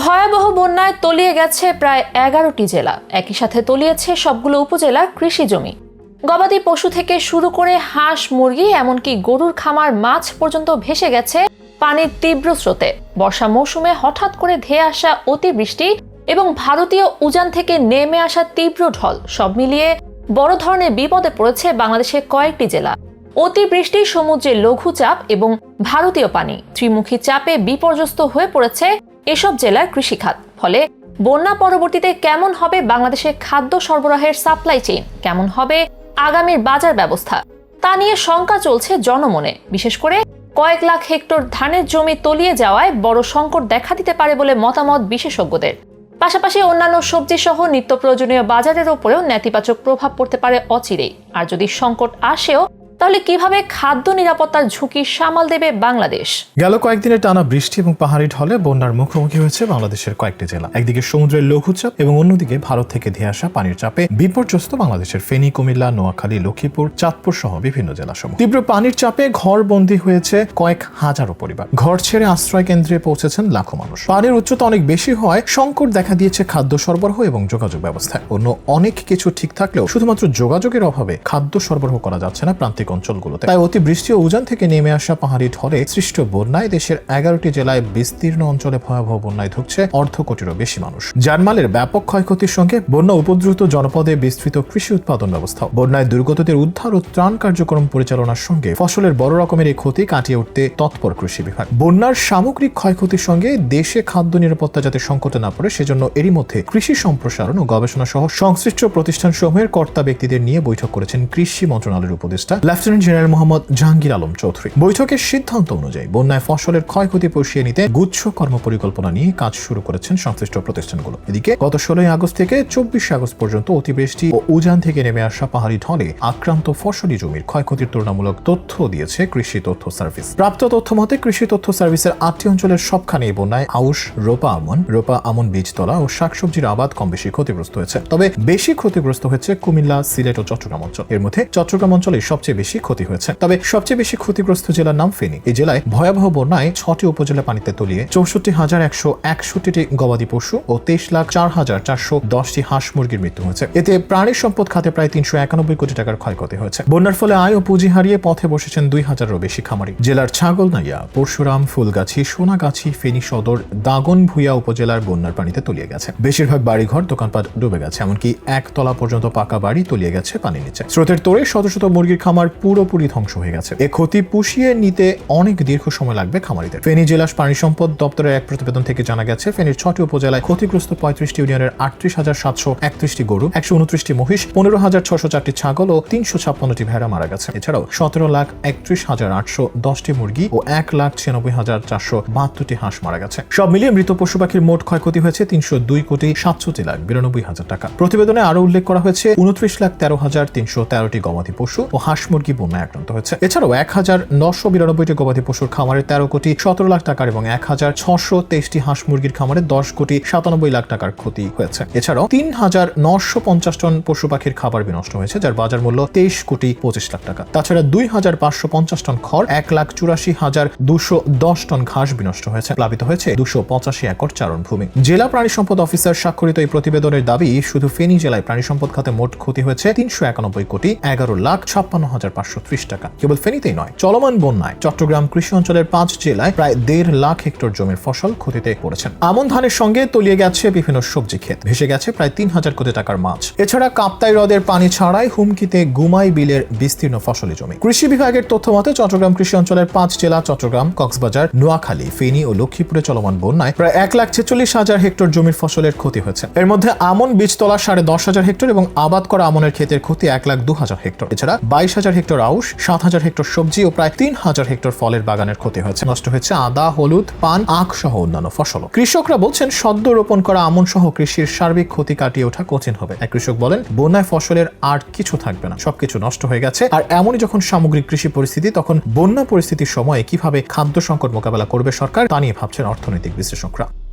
ভয়াবহ বন্যায় তলিয়ে গেছে প্রায় এগারোটি জেলা। একই সাথে তলিয়েছে সবগুলো উপজেলা কৃষি জমি। গবাদি পশু থেকে শুরু করে হাঁস, মুরগি, এমনকি গরুর খামার, মাছ পর্যন্ত ভেসে গেছে পানির তীব্র স্রোতে। বর্ষা মৌসুমে হঠাৎ করে ধেয়ে আসা অতিবৃষ্টি এবং ভারতীয় উজান থেকে নেমে আসা তীব্র ঢল, সব মিলিয়ে বড় ধরনের বিপদে পড়েছে বাংলাদেশের কয়েকটি জেলা। অতিবৃষ্টি, সমুদ্রের লঘুচাপ এবং ভারতীয় পানি, ত্রিমুখী চাপে বিপর্যস্ত হয়ে পড়েছে এসব জেলার কৃষিখাত। ফলে বন্যা পরবর্তীতে কেমন হবে বাংলাদেশের খাদ্য সরবরাহের সাপ্লাই চেইন কেমন হবে আগামীর বাজার ব্যবস্থা? তা নিয়ে শঙ্কা চলছে জনমনে। বিশেষ করে কয়েক লাখ হেক্টর ধানের জমি তলিয়ে যাওয়ায় বড় সংকট দেখা দিতে পারে বলে মতামত বিশেষজ্ঞদের। পাশাপাশি অন্যান্য সবজি সহ নিত্য প্রয়োজনীয় বাজারের ওপরেও নেতিবাচক প্রভাব পড়তে পারে অচিরেই। আর যদি সংকট আসেও তাহলে কীভাবে খাদ্য নিরাপত্তার ঝুঁকি সামাল দেবে বাংলাদেশ? গেল কয়েকদিনের টানা বৃষ্টি এবং পাহাড়ি ঢলে বন্যার মুখোমুখি হয়েছে বাংলাদেশের কয়েকটি জেলা। একদিকে সমুদ্রের লঘুচাপ এবং অন্যদিকে ভারত থেকে ধেয়ে আসা পানির চাপে বিপর্যস্ত বাংলাদেশের ফেনী, কুমিল্লা, নোয়াখালী, লক্ষ্মীপুর, চাঁদপুর সহ বিভিন্ন জেলাসমূহ। তীব্র পানির চাপে ঘর বন্দী হয়েছে কয়েক হাজারো পরিবার। ঘর ছেড়ে আশ্রয় কেন্দ্রে পৌঁছেছেন লাখো মানুষ। পানির উচ্চতা অনেক বেশি হয়, সংকট দেখা দিয়েছে খাদ্য সরবরাহ এবং যোগাযোগ ব্যবস্থায়। অন্য অনেক কিছু ঠিক থাকলেও শুধুমাত্র যোগাযোগের অভাবে খাদ্য সরবরাহ করা যাচ্ছে না প্রান্তিক অঞ্চলগুলোতে। তাই অতি বৃষ্টি ও উজান থেকে নেমে আসা পাহাড়ি ঢলে সৃষ্ট বন্যায় দেশের এগারোটি জেলায় বিস্তীর্ণ অঞ্চলে ভয়াবহ বন্যায় ঢুকছে অর্ধ কোটিরও বেশি মানুষ। জানমালের ব্যাপক ক্ষয়ক্ষতির সঙ্গে বন্যা উপদ্রুত জনপদে বিস্তৃত কৃষি উৎপাদন ব্যবস্থা বন্যায় দুর্গতদের উদ্ধার ও ত্রাণ কার্যক্রম পরিচালনার সঙ্গে ফসলের বড় রকমের এই ক্ষতি কাটিয়ে উঠতে তৎপর কৃষি বিভাগ। বন্যার সামগ্রিক ক্ষয়ক্ষতির সঙ্গে দেশে খাদ্য নিরাপত্তা যাতে সংকটে না পড়ে, সেজন্য এরই মধ্যে কৃষি সম্প্রসারণ ও গবেষণা সহ সংশ্লিষ্ট প্রতিষ্ঠান প্রতিষ্ঠানসমূহের কর্তা ব্যক্তিদের নিয়ে বৈঠক করেছেন কৃষি মন্ত্রণালয়ের উপদেষ্টা লেফটেন্যান্ট জেনারেল মোহাম্মদ জাহাঙ্গীর আলম চৌধুরী বৈঠকের সিদ্ধান্ত অনুযায়ী বন্যায় ফসলের ক্ষয়ক্ষতি পুষিয়ে নিতে গুচ্ছ কর্মপরিকল্পনা নিয়ে কাজ শুরু করেছেন সংশ্লিষ্ট প্রতিষ্ঠানগুলো। এদিকে গত ষোলোই আগস্ট থেকে চব্বিশে আগস্ট পর্যন্ত অতিবৃষ্টি ও উজান থেকে নেমে আসা পাহাড়ি ঢলে আক্রান্ত ফসলি জমির ক্ষয়ক্ষতির তুলনামূলক তথ্য দিয়েছে কৃষি তথ্য সার্ভিস। প্রাপ্ত তথ্য মতে কৃষি তথ্য সার্ভিসের আটটি অঞ্চলের সবখানে বন্যায় আউশ, রোপা আমন রোপা আমন বীজতলা ও শাকসবজির আবাদ কম বেশি ক্ষতিগ্রস্ত হয়েছে। তবে বেশি ক্ষতিগ্রস্ত হয়েছে কুমিল্লা, সিলেট ও চট্টগ্রাম অঞ্চল। এর মধ্যে চট্টগ্রাম অঞ্চলে সবচেয়ে বেশি ক্ষতি হয়েছে। তবে সবচেয়ে বেশি ক্ষতিগ্রস্ত জেলার নাম ফেনী। এই জেলায় ভয়াবহ বন্যায় ছটি উপজেলা পানিতে তলিয়ে চৌষট্টি হাজার একশো একষট্টিটি গবাদি পশু ও তেইশ লাখ চার হাজার চারশো দশটি হাঁস মুরগির মৃত্যু হয়েছে। এতে প্রাণী সম্পদ খাতে প্রায় তিনশো একানব্বই কোটি টাকার ক্ষয়ক্ষতি হয়েছে। বন্যার ফলে আয় ও পুঁজি হারিয়ে পথে বসেছেন দুই হাজারেরও বেশি খামারি। জেলার ছাগলনাইয়া, পরশুরাম, ফুলগাছি, সোনাগাছি, ফেনী সদর দাগন ভুইয়া উপজেলার বন্যার পানিতে তলিয়ে গেছে। বেশিরভাগ বাড়িঘর, দোকানপাট ডুবে গেছে, এমনকি একতলা পর্যন্ত পাকা বাড়ি তলিয়ে গেছে পানির নিচে। স্রোতের তোড়ে শত শত মুরগির খামার পুরোপুরি ধ্বংস হয়ে গেছে। এ ক্ষতি পুষিয়ে নিতে অনেক দীর্ঘ সময় লাগবে খামারিদের। ফেনী জেলা পানি সম্পদ দপ্তরের এক প্রতিবেদন থেকে জানা গেছে, ফেনীর ছটি উপজেলায় ক্ষতিগ্রস্ত পঁয়ত্রিশটি ইউনিয়নের আটত্রিশ হাজার সাতশো একত্রিশটি গরু, একশো উনত্রিশটি মহিষ, পনেরো হাজার ছশো চারটি ছাগল ও তিনশো ছাপ্পান্নটি ভেড়া মারা গেছে। এছাড়াও সতেরো লাখ একত্রিশ হাজার আটশো দশটি মুরগি ও এক লাখ ছিয়ানব্বই হাজার চারশো বাহাত্তরটি হাঁস মারা গেছে। সব মিলিয়ে মৃত পশু পাখির মোট ক্ষয়ক্ষতি হয়েছে তিনশো দুই কোটি সাতষট্টি লাখ বিরানব্বই হাজার টাকা। প্রতিবেদনে আরও উল্লেখ করা হয়েছে, উনত্রিশ লাখ তেরো হাজার তিনশো তেরোটি গবাদি পশু ও হাঁস মুরগি বন্যায় আক্রান্ত হয়েছে এছাড়াও এক হাজার নশো বিরানব্বইটি গবাদি পশুর খামারে তেরো কোটি সতেরো লাখ টাকার এবং এক হাজার ছশো তেইশটি হাঁস মুরগির খামারে দশ কোটি সাতানব্বই লাখ টাকার ক্ষতি হয়েছে। এছাড়াও তিন হাজার নশো পঞ্চাশ টন পশু পাখির খাবার বিনষ্ট হয়েছে, যার বাজার মূল্য তেইশ কোটি পঁচিশ লাখ টাকা। তাছাড়া দুই হাজার পাঁচশো পঞ্চাশ টন খড়, এক লাখ চুরাশি হাজার দুশো দশ টন ঘাস বিনষ্ট হয়েছে, প্লাবিত হয়েছে দুশো পঁচাশি একর চারণ ভূমি। জেলা প্রাণী সম্পদ অফিসার স্বাক্ষরিত এই প্রতিবেদনের দাবি, শুধু ফেনী জেলায় প্রাণী সম্পদ খাতে মোট ক্ষতি হয়েছে তিনশো একানব্বই কোটি এগারো লাখ ছাপ্পান্ন হাজার পাঁচশো ত্রিশ টাকা। কেবল ফেনীতেই নয়, চলমান বন্যায় চট্টগ্রাম কৃষি অঞ্চলের পাঁচ জেলায় প্রায় দেড় লাখ হেক্টর জমির ফসল ক্ষতিতে পড়েছেন। আমন ধানের সঙ্গে তলিয়ে গেছে বিভিন্ন সবজি ক্ষেত, ভেসে গেছে প্রায় তিন হাজার কোটি টাকার মাছ। এছাড়া কাপ্তাই হ্রদের পানি ছাড়াই হুমকিতে গুমাই বিলের বিস্তীর্ণ ফসলি জমি। কৃষি বিভাগের তথ্য মতে, চট্টগ্রাম কৃষি অঞ্চলের পাঁচ জেলা চট্টগ্রাম, কক্সবাজার, নোয়াখালী, ফেনী ও লক্ষ্মীপুরে চলমান বন্যায় প্রায় এক লাখ ছেচল্লিশ হাজার হেক্টর জমির ফসলের ক্ষতি হয়েছে। এর মধ্যে আমন বীজতলা সাড়ে দশ হাজার হেক্টর এবং আবাদ করা আমনের ক্ষেতের ক্ষতি এক লাখ দু হাজার হেক্টর। এছাড়া বাইশ হাজার হেক্টর আউশ, সাত হাজার হেক্টর সবজি ও প্রায় তিন হাজার হেক্টর ফলের বাগানের ক্ষতি হয়েছে। নষ্ট হয়েছে আদা, হলুদ, পান, আখ সহ অন্যান্য ফসল কৃষকরা বলছেন, সদ্য রোপণ করা আমন সহ কৃষির সার্বিক ক্ষতি কাটিয়ে ওঠা কঠিন হবে। এক কৃষক বলেন, বন্যায় ফসলের আর কিছু থাকবে না। সবকিছু নষ্ট হয়ে গেছে। আর এমনই যখন সামগ্রিক কৃষি পরিস্থিতি, তখন বন্যা পরিস্থিতির সময়ে কীভাবে খাদ্য সংকট মোকাবেলা করবে সরকার, তা নিয়ে ভাবছেন অর্থনৈতিক বিশ্লেষকরা।